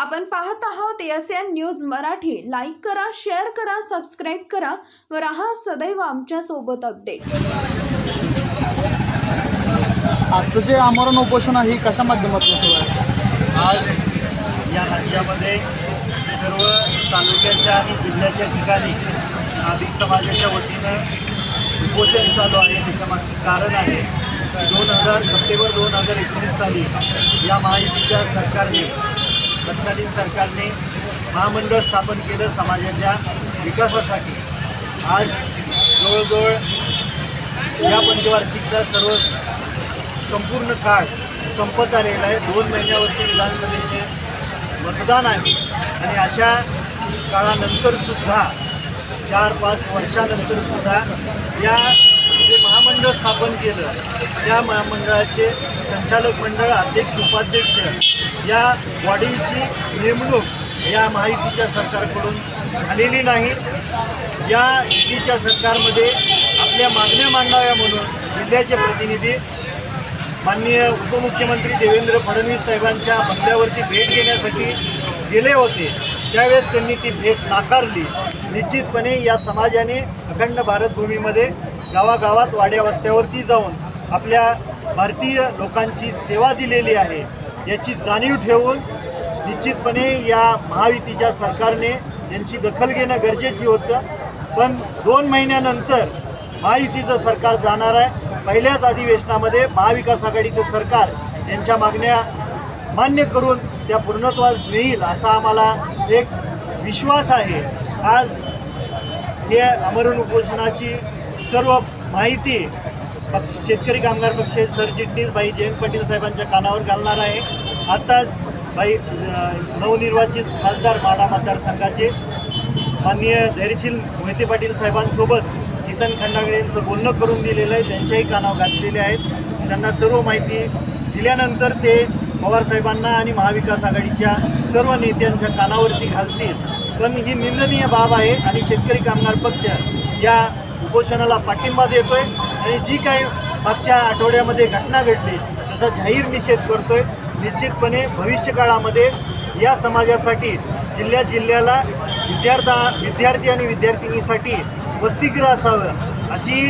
आपण पाहत आहोत S N news Marathi. Like करा शेअर करा सबस्क्राईब करा व राहा सदैव आमच्यासोबत अपडेट आजचं जे आमरण उपोषण आहे हे कशा माध्यमातून सुरू आहे? आज या राज्यामध्ये सर्व तालुक्याच्या आणि जिल्ह्याच्या ठिकाणी नाभिक समाजाच्या वतीनं उपोषण चालू आहे. त्याच्यामागचं कारण आहे दोन हजार सप्टेंबर दोन हजार एकोणीस साली या महायुतीच्या सरकारने तत्कालीन सरकारने महामंडळ स्थापन केलं समाजाच्या विकासासाठी. आज जवळजवळ या पंचवार्षिकचा सर्व संपूर्ण काळ संपत आलेला आहे. दोन महिन्यावरती विधानसभेचे मतदान आहे. आणि अशा काळानंतरसुद्धा चार पाच वर्षानंतरसुद्धा या महामंडळ स्थापन केलं. त्या महामंडळाचे संचालक मंडळ अध्यक्ष उपाध्यक्ष या बॉडीची नेमणूक या माहितीच्या सरकारकडून झालेली नाही. या युतीच्या सरकारमध्ये आपल्या मागण्या मांडाव्या म्हणून जिल्ह्याचे प्रतिनिधी माननीय उपमुख्यमंत्री देवेंद्र फडणवीस साहेबांच्या बंगल्यावरती भेट घेण्यासाठी गेले होते. त्यावेळेस त्यांनी ती भेट नाकारली. निश्चितपणे या समाजाने अखंड भारतभूमीमध्ये गावागावात वाड्या वस्त्यावरती जाऊन आपल्या भारतीय लोकांची सेवा दिलेली आहे याची जाणीव ठेवून निश्चितपणे या महायुतीच्या सरकारने यांची दखल घेणं गरजेची होतं. पण दोन महिन्यानंतर महायुतीचं सरकार जाणार आहे. पहिल्याच अधिवेशनामध्ये महाविकास आघाडीचं सरकार यांच्या मागण्या मान्य करून त्या पूर्णत्वास नेईल असा आम्हाला एक विश्वास आहे. आज हे अमरण उपोषणाची सर्व माहिती पक्ष शेतकरी कामगार पक्ष सरचिटणीस बाई जयंत पाटील साहेबांच्या कानावर घालणार आहे. आताच बाई नवनिर्वाचित खासदार माडा मतदारसंघाचे माननीय धैर्यशील मोहिते पाटील साहेबांसोबत किसन खंडागळे यांचं बोलणं करून दिलेलं आहे. त्यांच्याही कानावर घातलेले आहेत. त्यांना सर्व माहिती दिल्यानंतर ते पवारसाहेबांना आणि महाविकास आघाडीच्या सर्व नेत्यांच्या कानावरती घालतील. पण ही निंदनीय बाब आहे आणि शेतकरी कामगार पक्ष या उपोषणाला पाठिंबा देतोय आणि जी काही मागच्या आठवड्यामध्ये घटना घडली त्याचा जाहीर निषेध करतोय. निश्चितपणे भविष्यकाळामध्ये या समाजासाठी जिल्ह्या जिल्ह्याला विद्यार्था विद्यार्थी आणि विद्यार्थिनीसाठी वसतिगृह असावं अशी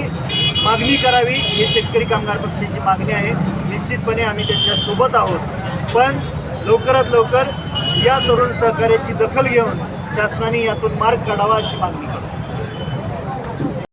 मागणी करावी ही शेतकरी कामगार पक्षाची मागणी आहे. निश्चितपणे आम्ही त्यांच्यासोबत आहोत. पण लवकरात लवकर या तरुण सहकार्याची दखल घेऊन शासनाने यातून मार्ग काढावा अशी मागणी करू